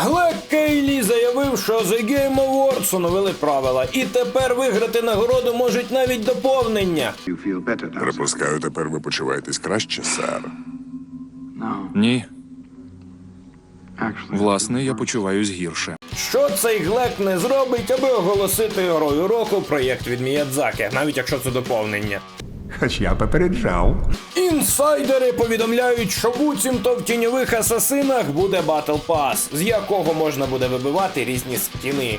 Глек Кейлі заявив, що The Game Awards оновили правила, і тепер виграти нагороду можуть навіть доповнення. Припускаю, тепер ви почуваєтесь краще, сер. Ні, власне, я почуваюсь гірше. Що цей глек не зробить, аби оголосити грою року проєкт від Міядзаки, навіть якщо це доповнення. Хоч я попереджав. Інсайдери повідомляють, що буцімто в тіньових асасинах буде Батл Пас, з якого можна буде вибивати різні скіни.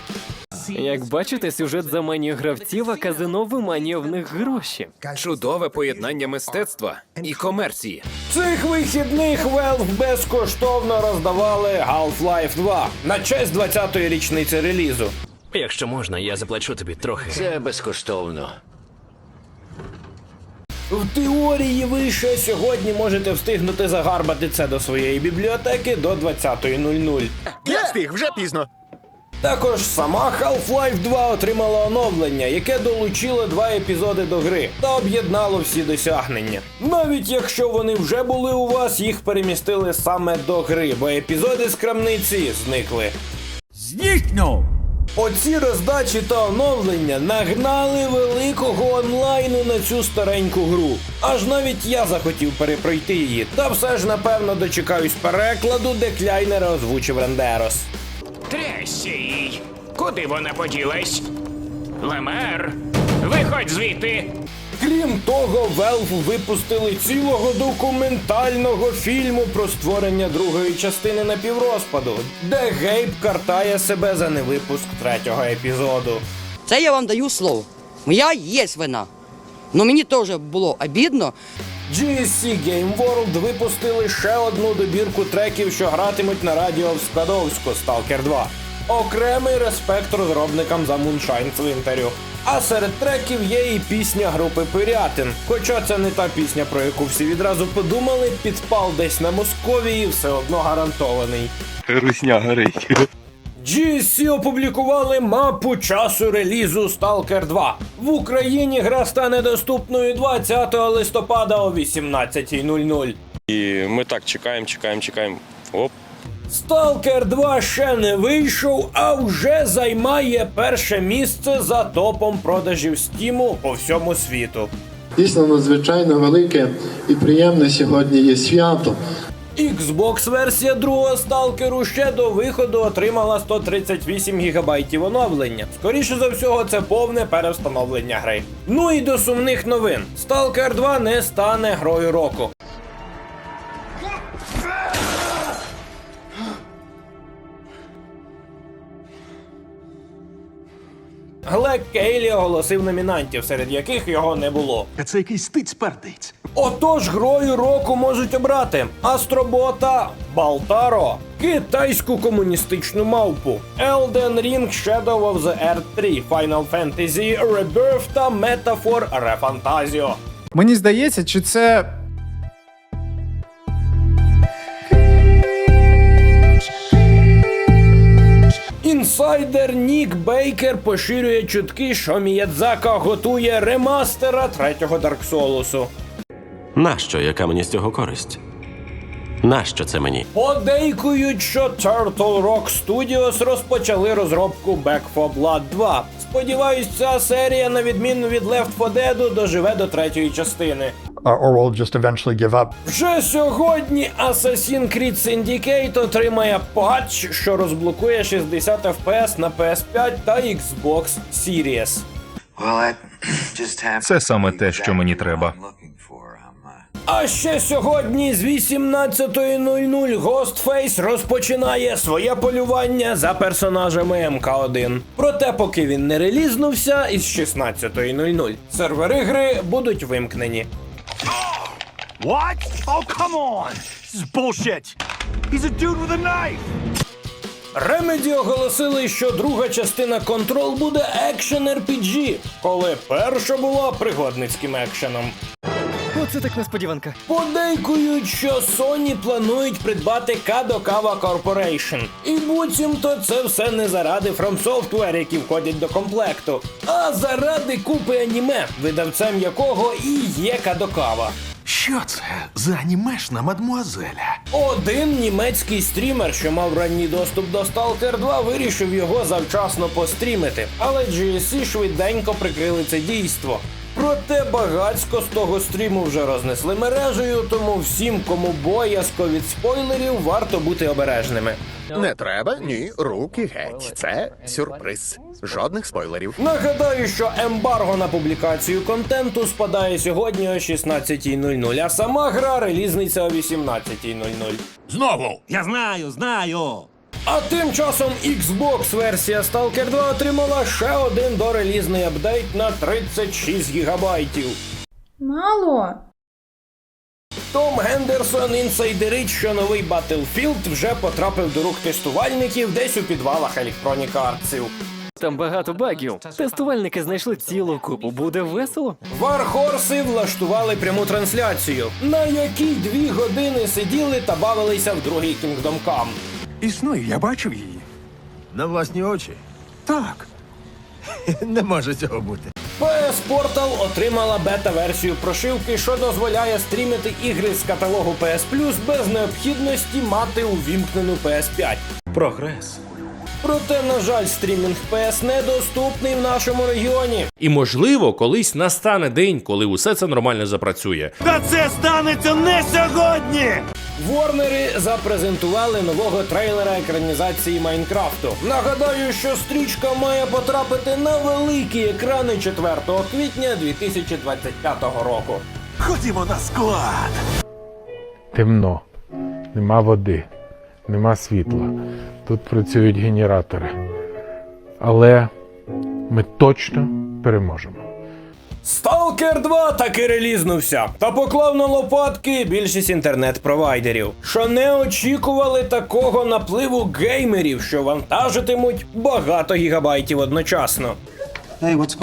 Як бачите, сюжет заманює гравців, а казино виманює в них гроші. Чудове поєднання мистецтва і комерції. Цих вихідних Valve безкоштовно роздавали Half-Life 2 на честь 20-ї річниці релізу. Якщо можна, я заплачу тобі трохи. Це безкоштовно. В теорії ви ще сьогодні можете встигнути загарбати це до своєї бібліотеки до 20.00. Я встиг, вже пізно. Також сама Half-Life 2 отримала оновлення, яке долучило два епізоди до гри та об'єднало всі досягнення. Навіть якщо вони вже були у вас, їх перемістили саме до гри, бо епізоди з крамниці зникли. Знікнув! Оці роздачі та оновлення нагнали великого онлайну на цю стареньку гру. Аж навіть я захотів перепройти її, та все ж напевно дочекаюсь перекладу, де Кляйнера озвучив Рендерос. Тресі! Куди вона поділась? Лемер! Виходь звідти! Крім того, Valve випустили цілого документального фільму про створення другої частини напіврозпаду, де Гейб картає себе за невипуск третього епізоду. Це я вам даю слово. Моя є вина. Но мені теж було обідно. GSC Game World випустили ще одну добірку треків, що гратимуть на радіо в Скадовську Stalker 2. Окремий респект розробникам за Moonshine Цвинтарю. А серед треків є і пісня групи Пирятин. Хоча це не та пісня, про яку всі відразу подумали, підпал десь на Московії все одно гарантований. Русня горить. GSC опублікували мапу часу релізу Stalker 2. В Україні гра стане доступною 20 листопада о 18.00. І ми так чекаємо, чекаємо, чекаємо. Оп. Stalker 2 ще не вийшов, а вже займає перше місце за топом продажів Стіму по всьому світу. Дійсно надзвичайно велике і приємне сьогодні є свято. Xbox версія другого сталкеру ще до виходу отримала 138 ГБ оновлення. Скоріше за всього, це повне перевстановлення гри. Ну і до сумних новин: Stalker 2 не стане грою року. Глек Кейлі оголосив номінантів, серед яких його не було. Та це якийсь стиць пердиць. Отож, грою року можуть обрати Астробота, Балтаро, китайську комуністичну мавпу, Elden Ring Shadow of the Earth 3, Final Fantasy Rebirth та Metaphor Refantasio. Мені здається, чи це. Інсайдер Нік Бейкер поширює чутки, що Міядзака готує ремастера третього Dark Souls'у. Нащо, яка мені з цього користь? Нащо це мені? Подейкують, що Turtle Rock Studios розпочали розробку Back 4 Blood 2. Сподіваюсь, ця серія, на відміну від Left 4 Dead, доживе до третьої частини. Or we'll just eventually give up. Вже сьогодні Assassin's Creed Syndicate отримає патч, що розблокує 60 FPS на PS5 та Xbox Series. Це саме те, що мені треба. А ще сьогодні з 18.00 Ghostface розпочинає своє полювання за персонажами МК1. Проте, поки він не релізнувся, із 16.00 сервери гри будуть вимкнені. What? Oh, come on! This is bullshit! He's a dude with a knife! Remedy оголосили, що друга частина Control буде екшен RPG, коли перша була пригодницьким екшеном. Оце так несподіванка. Подейкують, що Sony планують придбати Kadokawa Corporation. І буцімто це все не заради From Software, які входять до комплекту, а заради купи аніме, видавцем якого і є Kadokawa. Що це за анімешна мадмуазеля? Один німецький стрімер, що мав ранній доступ до Stalker 2, вирішив його завчасно пострімити, але GSC швиденько прикрили це дійство. Проте багацько з того стріму вже рознесли мережею, тому всім, кому боязко від спойлерів, варто бути обережними. Не треба, ні, руки геть. Це сюрприз. Жодних спойлерів. Нагадаю, що ембарго на публікацію контенту спадає сьогодні о 16.00, а сама гра релізниться о 18.00. Знову! Я знаю, знаю! А тим часом Xbox версія Stalker 2 отримала ще один дорелізний апдейт на 36 гігабайтів. Мало. Том Гендерсон інсайдерить, що новий Battlefield вже потрапив до рук тестувальників десь у підвалах Electronic Artsів. Там багато багів. Тестувальники знайшли цілу купу. Буде весело. Вархорси влаштували пряму трансляцію, на якій дві години сиділи та бавилися в другий Kingdom Come. Існує, я бачив її. На власні очі. Так. Не може цього бути. PS Portal отримала бета-версію прошивки, що дозволяє стрімити ігри з каталогу PS Plus без необхідності мати увімкнену PS5. Прогрес. Проте, на жаль, стрімінг PS недоступний в нашому регіоні. І можливо, колись настане день, коли усе це нормально запрацює. Та це станеться не сьогодні! Ворнери запрезентували нового трейлера екранізації Майнкрафту. Нагадаю, що стрічка має потрапити на великі екрани 4 квітня 2025 року. Ходімо на склад! темно, нема води, нема світла. Тут працюють генератори. Але ми точно переможемо. Stalker 2 таки релізнувся та поклав на лопатки більшість інтернет-провайдерів, що не очікували такого напливу геймерів, що вантажитимуть багато гігабайтів одночасно.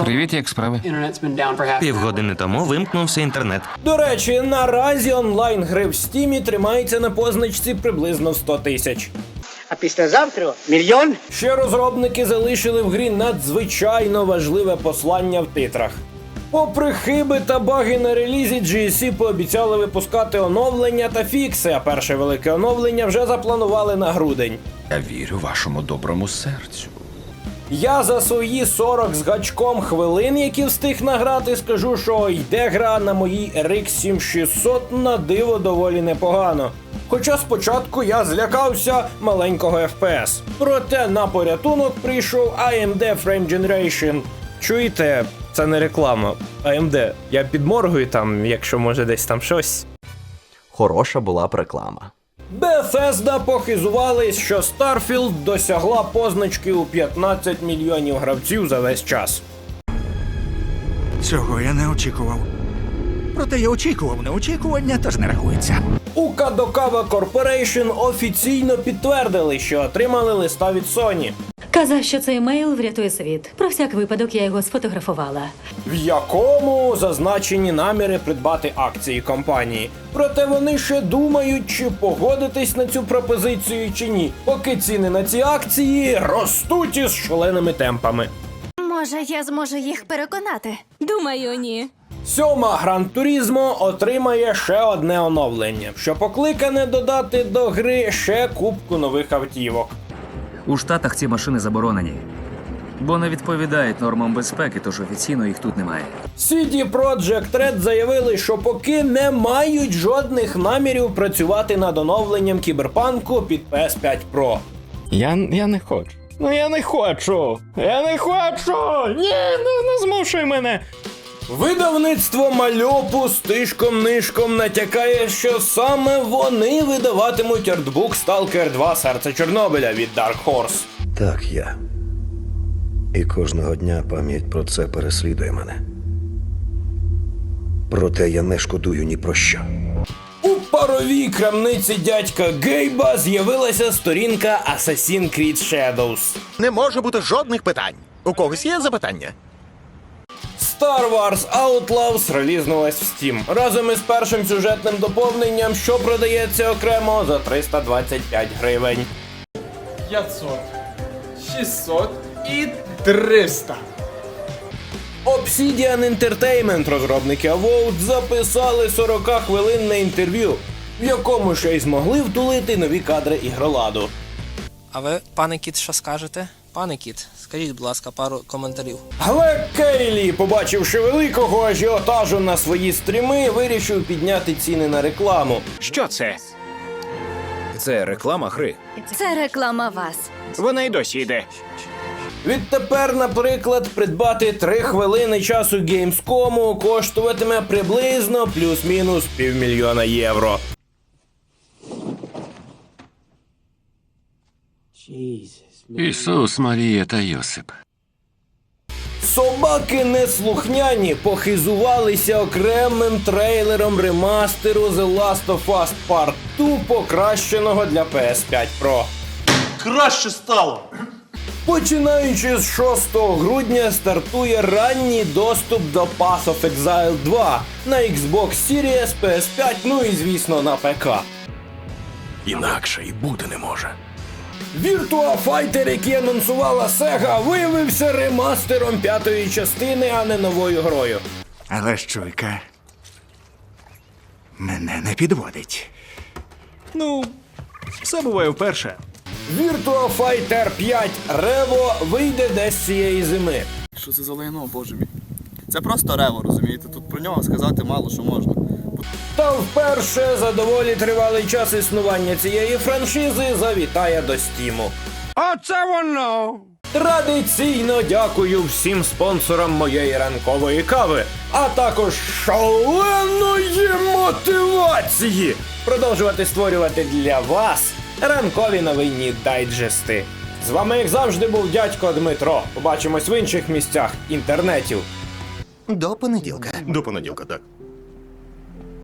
Привіт, як справи? Півгодини тому вимкнувся інтернет. До речі, наразі онлайн гри в стімі тримається на позначці приблизно в 100 тисяч. А післязавтра мільйон. Ще розробники залишили в грі надзвичайно важливе послання в титрах. Попри хиби та баги на релізі, GSC пообіцяли випускати оновлення та фікси, а перше велике оновлення вже запланували на грудень. Я вірю вашому доброму серцю. Я за свої 40 з гачком хвилин, які встиг награти, скажу, що йде гра на моїй RX 7600 на диво доволі непогано. Хоча спочатку я злякався маленького FPS. Проте на порятунок прийшов AMD Frame Generation. Чуєте, це не реклама. AMD, я підморгую там, якщо може десь там щось. Хороша була б реклама. Bethesda похизувались, що Starfield досягла позначки у 15 мільйонів гравців за весь час. Цього я не очікував. Проте я очікував неочікування, тож не рахується. У Кадокава Corporation офіційно підтвердили, що отримали листа від Sony, Казав, що цей мейл врятує світ. Про всяк випадок я його сфотографувала. в якому зазначені наміри придбати акції компанії. Проте вони ще думають, чи погодитись на цю пропозицію чи ні, поки ціни на ці акції ростуть із шаленими темпами. Може, я зможу їх переконати? Думаю, ні. Сьома Гран Турізмо отримає ще одне оновлення, що покликане додати до гри ще кубку нових автівок. У Штатах ці машини заборонені, бо не відповідають нормам безпеки, тож офіційно їх тут немає. CD Projekt Red заявили, що поки не мають жодних намірів працювати над оновленням кіберпанку під PS5 Pro. Я, я не хочу. Ну я не хочу. Я не хочу. Ні, ну не змушуй мене. Видавництво мальопу з тишком-нишком натякає, що саме вони видаватимуть артбук Stalker 2 Серце Чорнобиля від Dark Horse. Так, я. І кожного дня пам'ять про це переслідує мене. Проте я не шкодую ні про що. У паровій крамниці дядька Гейба з'явилася сторінка Assassin's Creed Shadows. Не може бути жодних питань. У когось є запитання? Star Wars Outlaws релізнулась в Steam разом із першим сюжетним доповненням, що продається окремо за 325 гривень. 500, 600 і 300. Obsidian Entertainment, розробники Avowed, записали 40-хвилинне інтерв'ю, в якому ще й змогли втулити нові кадри ігроладу. А ви, пане кіт, що скажете? Пане кіт, скажіть, будь ласка, пару коментарів. Глек Кейлі, побачивши великого ажіотажу на свої стріми, вирішив підняти ціни на рекламу. Що це? Це реклама гри. Це реклама вас. Вона й досі йде. Відтепер, наприклад, придбати 3 хвилини часу Gamescom коштуватиме приблизно плюс-мінус півмільйона євро. Ісус, Марія та Йосип. Собаки неслухняні похизувалися окремим трейлером ремастеру The Last of Us Part 2, покращеного для PS5 Pro. Краще стало! Починаючи з 6 грудня стартує ранній доступ до Path of Exile 2 на Xbox Series, PS5, ну і звісно на ПК. Інакше і бути не може. Virtua Fighter, який анонсувала Sega, виявився ремастером п'ятої частини, а не новою грою. Але щойка мене не підводить. Ну, все буває вперше. Virtua Fighter 5 Revo вийде десь цієї зими. Що це за лайно, боже мій? Це просто рево, розумієте? Тут про нього сказати мало що можна. Та вперше за доволі тривалий час існування цієї франшизи завітає до Стіму. Оце воно! Традиційно дякую всім спонсорам моєї ранкової кави, а також шаленої мотивації продовжувати створювати для вас ранкові новинні дайджести. З вами, як завжди, був дядько Дмитро. Побачимось в інших місцях інтернетів. До понеділка. До понеділка, так.